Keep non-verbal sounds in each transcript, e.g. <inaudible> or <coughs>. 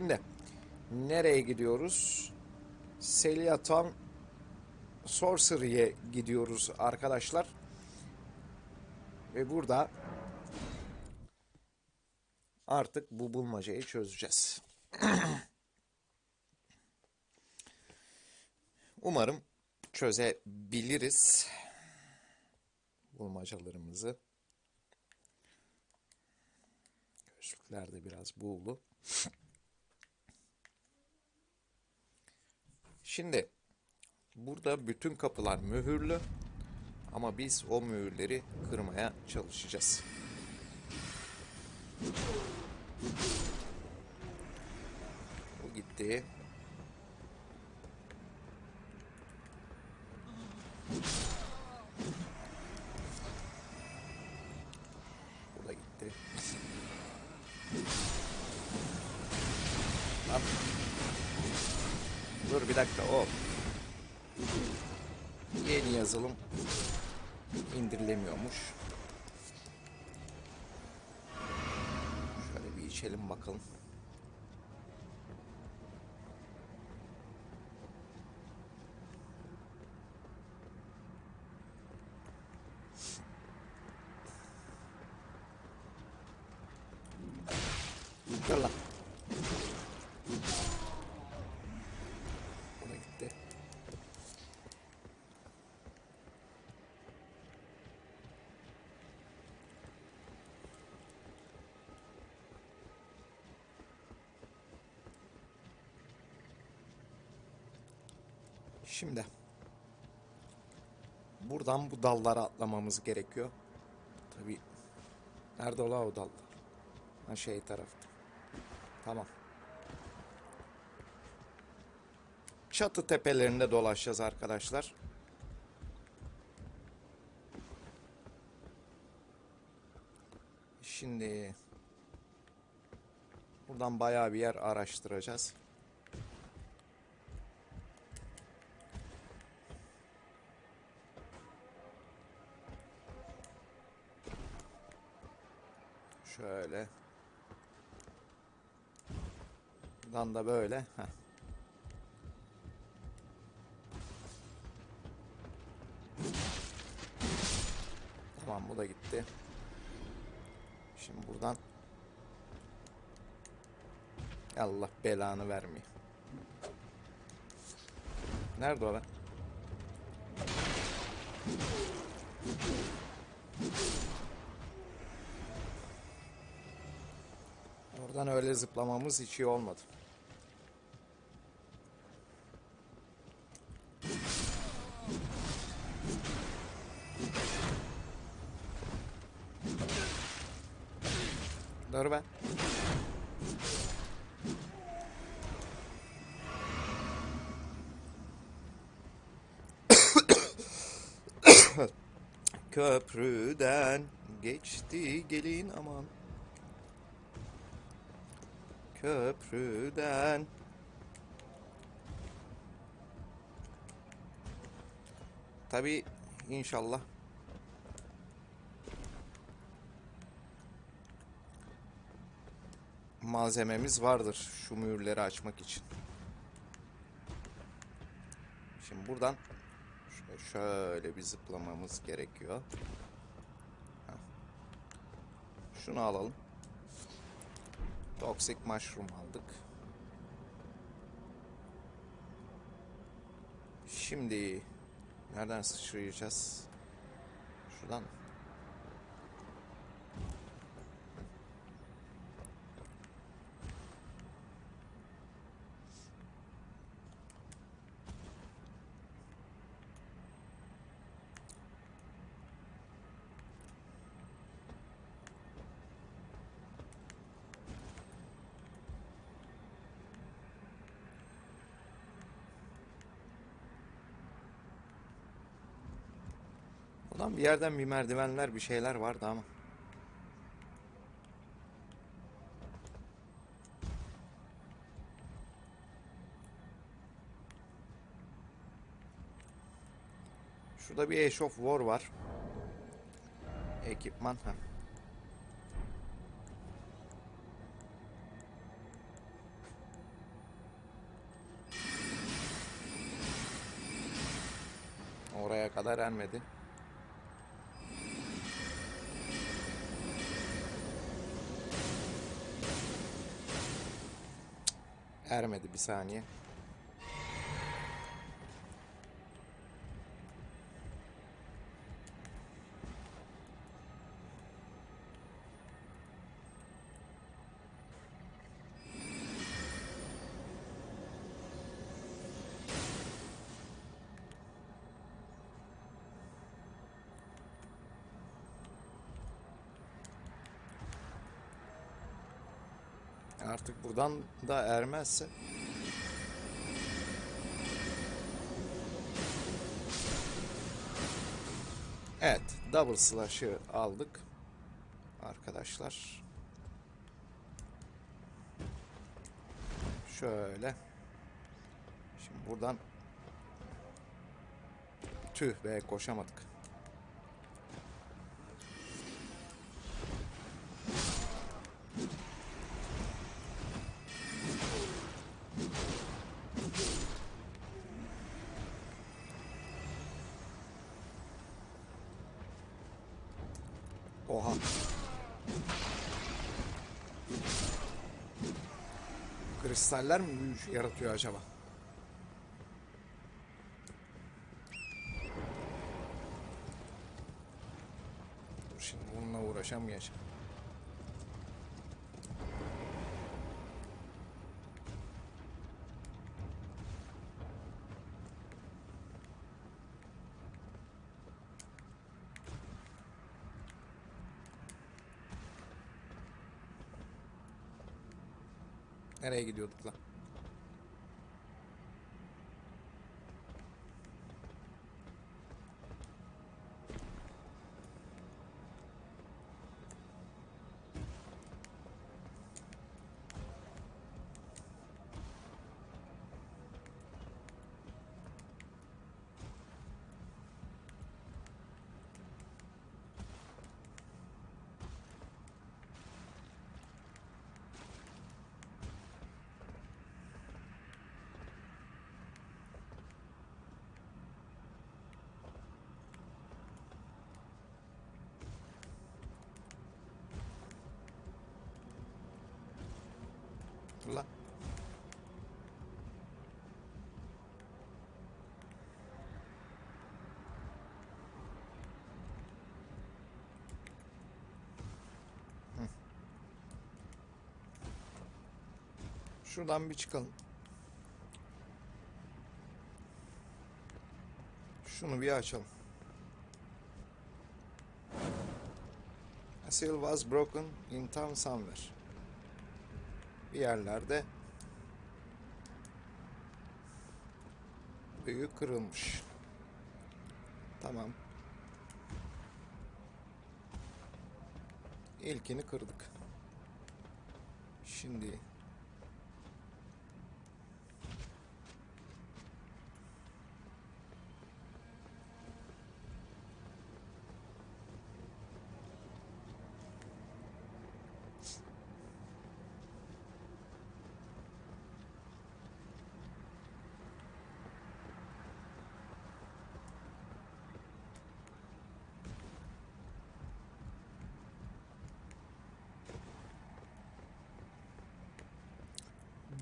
Şimdi nereye gidiyoruz? Seliaton Sorcery'e gidiyoruz arkadaşlar. Ve burada artık bu bulmacayı çözeceğiz. <clears throat> Umarım çözebiliriz bulmacalarımızı. Gözlükler de biraz buğulu. <clears throat> Şimdi burada bütün kapılar mühürlü ama biz o mühürleri kırmaya çalışacağız. Bu gitti. Yazılım indirilemiyormuş. Şöyle bir içelim bakalım. Gel lan. Bu da gitti. Şimdi buradan bu dallara atlamamız gerekiyor. Tabii nerede ola o dallar? Ha şey tarafta. Tamam. Çatı tepelerinde dolaşacağız arkadaşlar. Şimdi buradan bayağı bir yer araştıracağız. Şöyle. Buradan da böyle. Heh. Tamam bu da gitti. Şimdi buradan Allah belanı vermiyor. Nerede o lan? Oradan öyle zıplamamız hiç iyi olmadı. Dur be. <coughs> Köprüden geçti gelin aman. Köprüden. Tabi inşallah malzememiz vardır şu mühürleri açmak için. Şimdi buradan şöyle, bir zıplamamız gerekiyor. Şunu alalım. Toxic mushroom aldık. Şimdi nereden sıçrayacağız? Şuradan. Ulan bir yerden bir merdivenler bir şeyler vardı ama. Şurada bir Age of War var. Ekipman. Ha. Oraya kadar ermedi. Ermedi bir saniye. Artık buradan da ermezse Evet, double slash'ı aldık. Arkadaşlar. Şöyle. Şimdi buradan tüh be koşamadık. Oha. Kristaller mi yaratıyor acaba? Dur şimdi bununla uğraşamayacağım. Nereye gidiyorduk lan? Hı. Şuradan bir çıkalım. Şunu bir açalım. A seal was broken in town somewhere. Bir yerlerde büyü kırılmış. Tamam. İlkini kırdık. Şimdi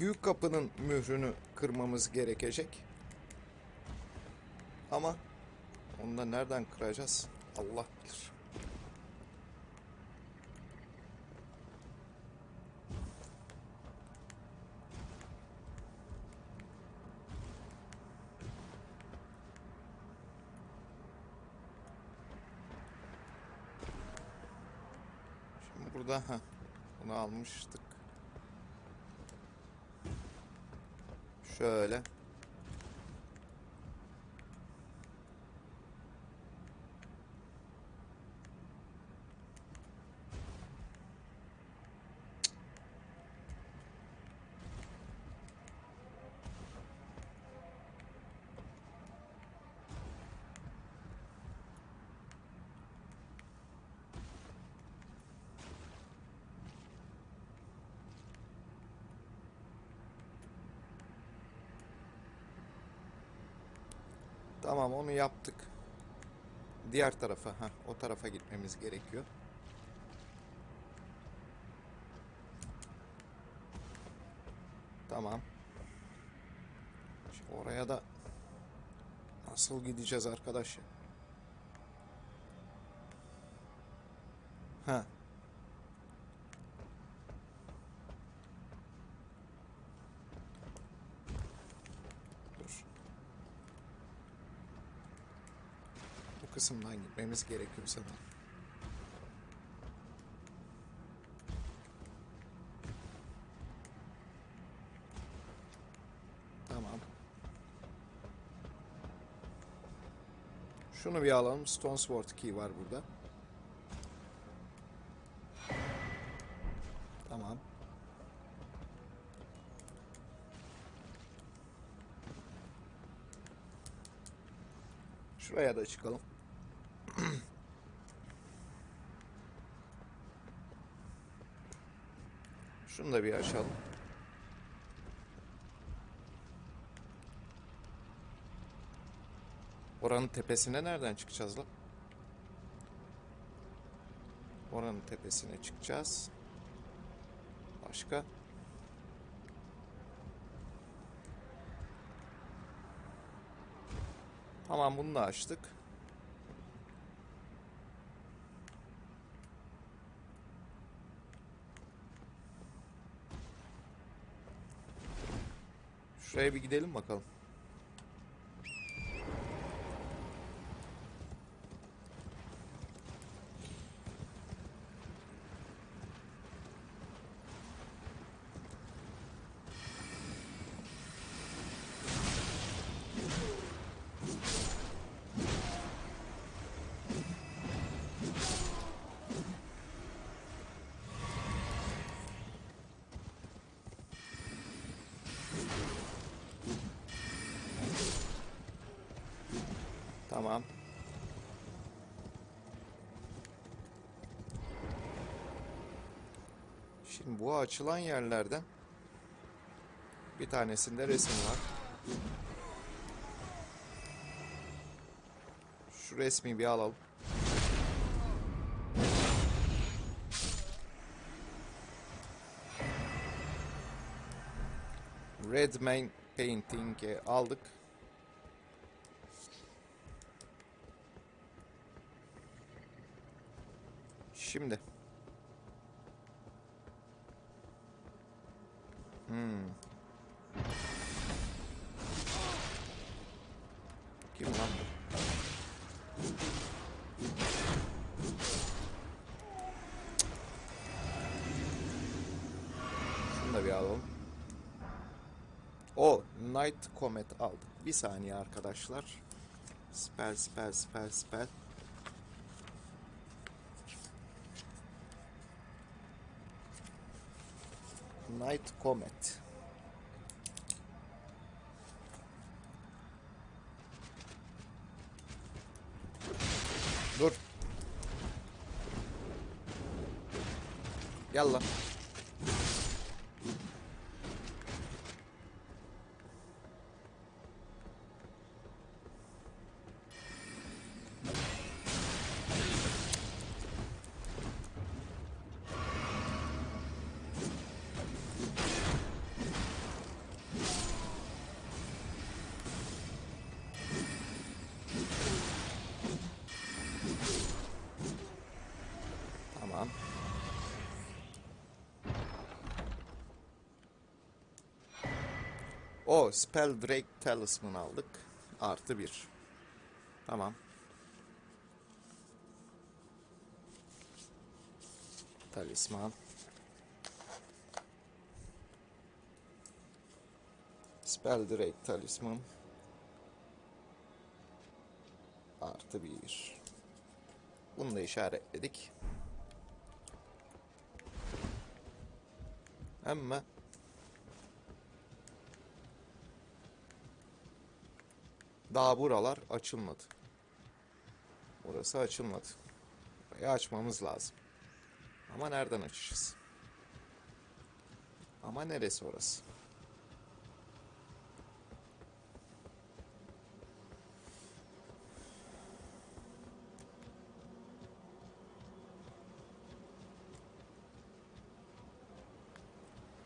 büyük kapının mührünü kırmamız gerekecek. Ama onu da nereden kıracağız? Allah bilir. Şimdi burada bunu almıştık. Şöyle. Tamam onu yaptık. diğer tarafa, ha, o tarafa gitmemiz gerekiyor. Tamam. Şimdi oraya da nasıl gideceğiz arkadaş? ya? Ha. Dur. Bu kısımdan gitmemiz gerekiyor sanırım. Tamam. Şunu bir alalım. Stone Sword Key var burada. Tamam. Şuraya da çıkalım. Şunu da bir açalım. Oranın tepesine nereden çıkacağız lan? Oranın tepesine çıkacağız. Başka? Tamam bunu da açtık. Şuraya bir gidelim bakalım. Tamam. Şimdi bu açılan yerlerden bir tanesinde resim var. Şu resmi bir alalım. Red Main Painting'i aldık. Şimdi. Alalım. O Night Comet aldık. Bir saniye arkadaşlar. Spell spell spell spell. Night Comet. Dur. Gel O Spell Drake Talisman aldık. Artı bir. Tamam. Talisman. Spell Drake Talisman. Artı bir. Bunu da işaretledik. Ama Daha buralar açılmadı. Burası açılmadı. Burayı açmamız lazım. Ama nereden açacağız? Ama neresi orası?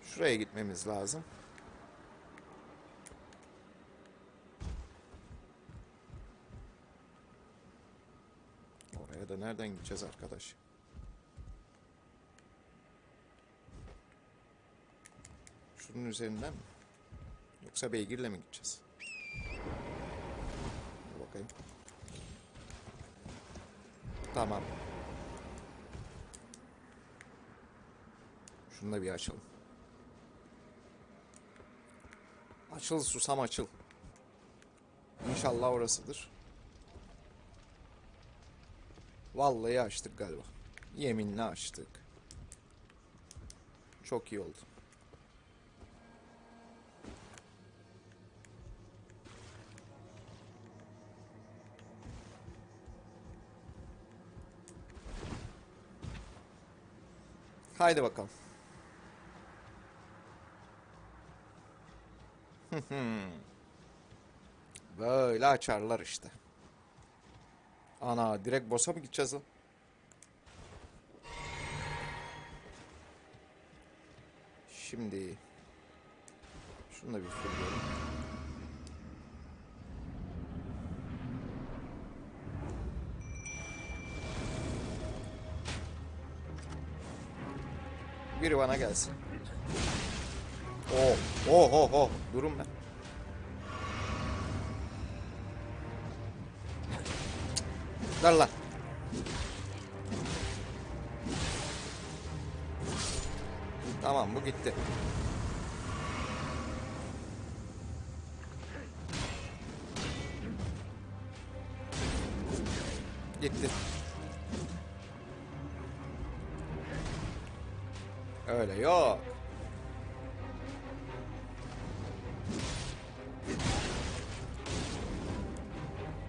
Şuraya gitmemiz lazım. Nereden gideceğiz arkadaş? Şunun üzerinden mi? Yoksa beygirle mi gideceğiz? Dur bakayım. Tamam. Şunu da bir açalım. Açıl susam açıl. İnşallah orasıdır. Vallahi açtık galiba. Yeminle açtık. Çok iyi oldu. Haydi bakalım. Böyle açarlar işte. Ana direkt boss'a mı gideceğiz lan? Şimdi şunu da bir fırlayalım. Biri bana gelsin. Oh, oh, oh, oh. Durum ne? Ver lan. Tamam bu gitti. Gitti. Öyle yok.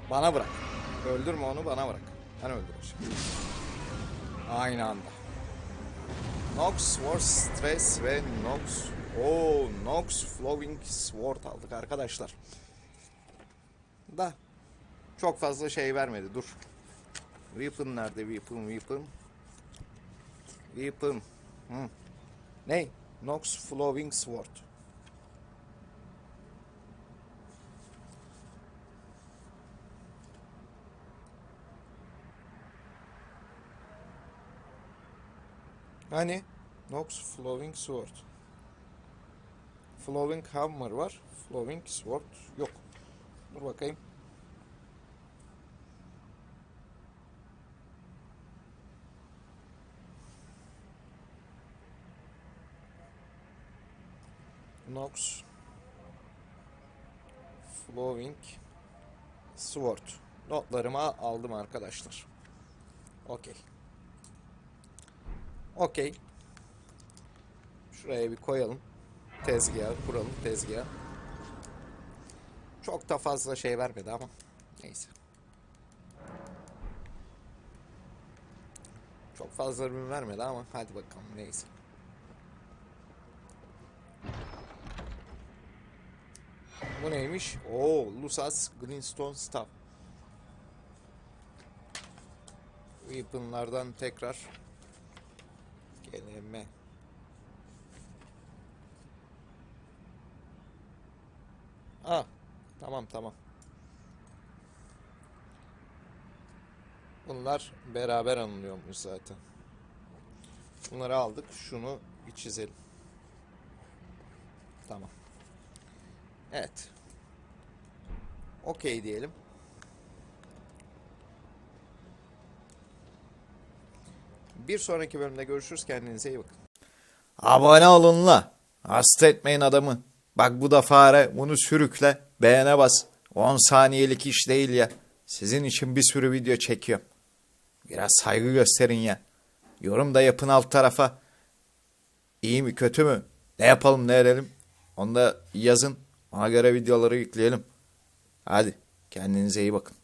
Bana bırak. Öldürme onu bana bırak. Ben öldüreceğim. Aynı anda. Nox, War Stress ve Nox... Oo, Nox Flowing Sword aldık arkadaşlar. Da çok fazla şey vermedi. Dur. Weapon nerede? Weapon, weapon. Weapon. Hı. Ne? Nox Flowing Sword. Hani? Nox Flowing Sword. Flowing Hammer var. Flowing Sword yok. Dur bakayım. Nox Flowing Sword. Notlarımı aldım arkadaşlar. Okey. Okey. Şuraya bir koyalım. Tezgahı kuralım tezgahı. Çok da fazla şey vermedi ama neyse. Çok fazla ürün vermedi ama hadi bakalım neyse. Bu neymiş? Oo, Lusas Greenstone Staff. Weapon'lardan tekrar tamam tamam. Bunlar beraber anılıyormuş zaten. Bunları aldık. Şunu bir çizelim. Tamam. Evet. Okey diyelim. Bir sonraki bölümde görüşürüz. Kendinize iyi bakın. Abone olun la. Hasta etmeyin adamı. Bak bu da fare. Bunu sürükle. Beğene bas. 10 saniyelik iş değil ya. Sizin için bir sürü video çekiyorum. Biraz saygı gösterin ya. Yorum da yapın alt tarafa. İyi mi kötü mü? Ne yapalım ne edelim? Onu da yazın. Ona göre videoları yükleyelim. Hadi kendinize iyi bakın.